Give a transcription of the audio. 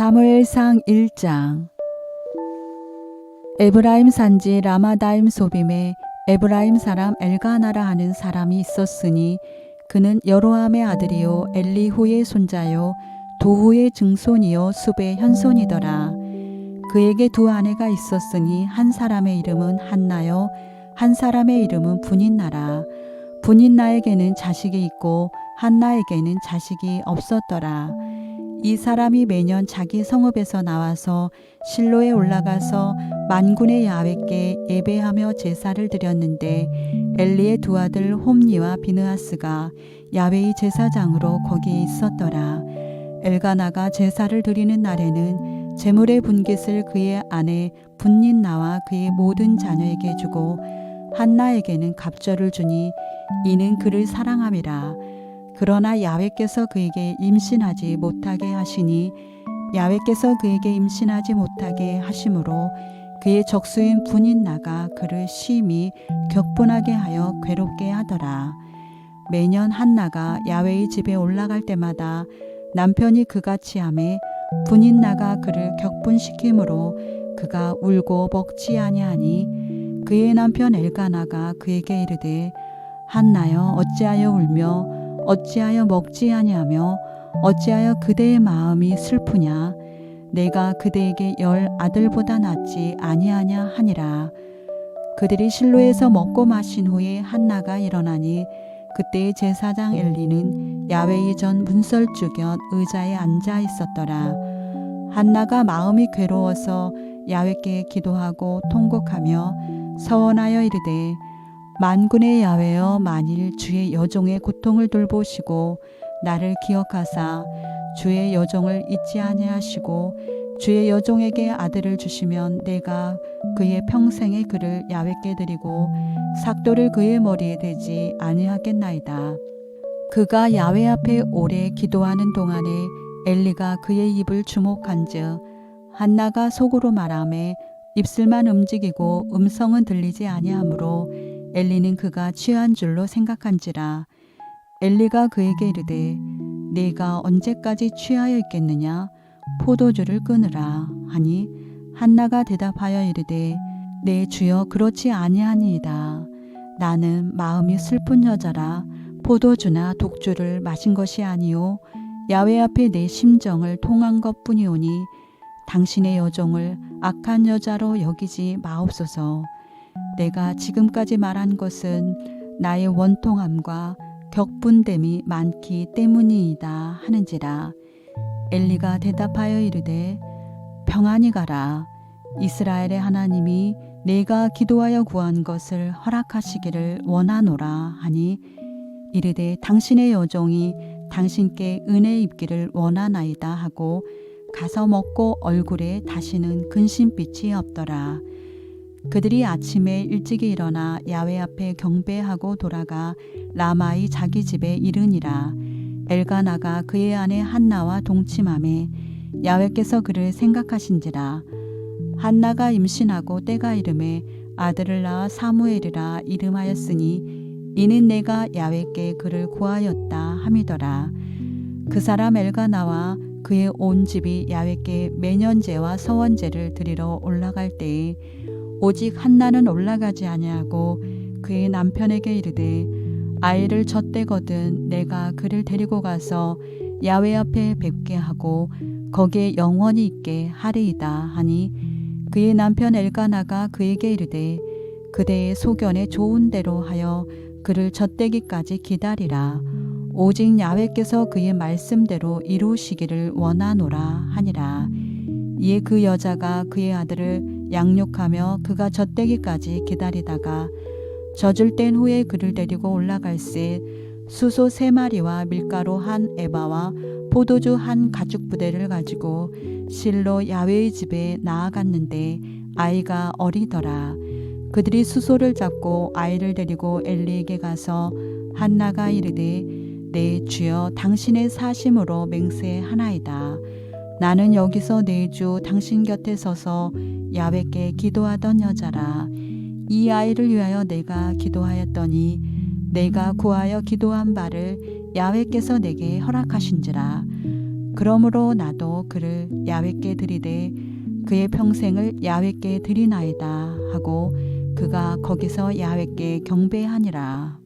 사무엘상 1장. 에브라임 산지 라마다임 소빔에 에브라임 사람 엘가나라 하는 사람이 있었으니 그는 여로함의 아들이요 엘리후의 손자요 도후의 증손이요 숲의 현손이더라. 그에게 두 아내가 있었으니 한 사람의 이름은 한나요 한 사람의 이름은 분인나라. 분인나에게는 자식이 있고 한나에게는 자식이 없었더라 이 사람이 매년 자기 성읍에서 나와서 실로에 올라가서 만군의 야훼께 예배하며 제사를 드렸는데 엘리의 두 아들 홈니와 비느하스가 야훼의 제사장으로 거기에 있었더라. 엘가나가 제사를 드리는 날에는 제물의 분깃을 그의 아내 분닌나와 그의 모든 자녀에게 주고 한나에게는 갑절을 주니 이는 그를 사랑함이라. 그러나 야훼께서 그에게 임신하지 못하게 하시니 야훼께서 그에게 임신하지 못하게 하심으로 그의 적수인 분인 나가 그를 심히 격분하게 하여 괴롭게 하더라. 매년 한나가 야훼의 집에 올라갈 때마다 남편이 그같이 함에 분인 나가 그를 격분시키므로 그가 울고 먹지 아니하니 그의 남편 엘가나가 그에게 이르되 한나여 어찌하여 울며 어찌하여 먹지 아니하며 어찌하여 그대의 마음이 슬프냐? 내가 그대에게 열 아들보다 낫지 아니하냐 하니라. 그들이 실로에서 먹고 마신 후에 한나가 일어나니 그때의 제사장 엘리는 야훼의 전 문설주 곁 의자에 앉아 있었더라. 한나가 마음이 괴로워서 야훼께 기도하고 통곡하며 서원하여 이르되 만군의 야훼여 만일 주의 여종의 고통을 돌보시고 나를 기억하사 주의 여종을 잊지 아니하시고 주의 여종에게 아들을 주시면 내가 그의 평생의 그를 야훼께 드리고 삭도를 그의 머리에 대지 아니하겠나이다. 그가 야훼 앞에 오래 기도하는 동안에 엘리가 그의 입을 주목한즉 한나가 속으로 말하매 입술만 움직이고 음성은 들리지 아니하므로 엘리는 그가 취한 줄로 생각한지라 엘리가 그에게 이르되 네가 언제까지 취하여 있겠느냐? 포도주를 끊으라. 하니 한나가 대답하여 이르되 내 주여 그렇지 아니하니이다. 나는 마음이 슬픈 여자라 포도주나 독주를 마신 것이 아니요. 야외 앞에 내 심정을 통한 것뿐이오니 당신의 여종을 악한 여자로 여기지 마옵소서. 내가 지금까지 말한 것은 나의 원통함과 격분됨이 많기 때문이이다 하는지라 엘리가 대답하여 이르되 평안히 가라 이스라엘의 하나님이 내가 기도하여 구한 것을 허락하시기를 원하노라 하니 이르되 당신의 여종이 당신께 은혜 입기를 원하나이다 하고 가서 먹고 얼굴에 다시는 근심빛이 없더라. 그들이 아침에 일찍 일어나 야외 앞에 경배하고 돌아가 라마의 자기 집에 이르니라. 엘가나가 그의 아내 한나와 동침함에 야외께서 그를 생각하신지라. 한나가 임신하고 때가 이름에 아들을 낳아 사무엘이라 이름하였으니 이는 내가 야외께 그를 구하였다 함이더라. 그 사람 엘가나와 그의 온 집이 야외께 매년제와 서원제를 드리러 올라갈 때에 오직 한나는 올라가지 아니하고 그의 남편에게 이르되 아이를 젖대거든 내가 그를 데리고 가서 야외 앞에 뵙게 하고 거기에 영원히 있게 하리이다 하니 그의 남편 엘가나가 그에게 이르되 그대의 소견에 좋은 대로 하여 그를 젖대기까지 기다리라. 오직 야훼께서 그의 말씀대로 이루시기를 원하노라 하니라 이에 그 여자가 그의 아들을 양육하며 그가 젖대기까지 기다리다가 젖을 뗀 후에 그를 데리고 올라갈새 수소 세 마리와 밀가루 한 에바와 포도주 한 가죽 부대를 가지고 실로 야훼의 집에 나아갔는데 아이가 어리더라. 그들이 수소를 잡고 아이를 데리고 엘리에게 가서 한나가 이르되 내 주여 당신의 사심으로 맹세하나이다. 나는 여기서 내주 당신 곁에 서서 야훼께 기도하던 여자라. 이 아이를 위하여 내가 기도하였더니 내가 구하여 기도한 바를 야훼께서 내게 허락하신지라. 그러므로 나도 그를 야훼께 드리되 그의 평생을 야훼께 드리나이다 하고 그가 거기서 야훼께 경배하니라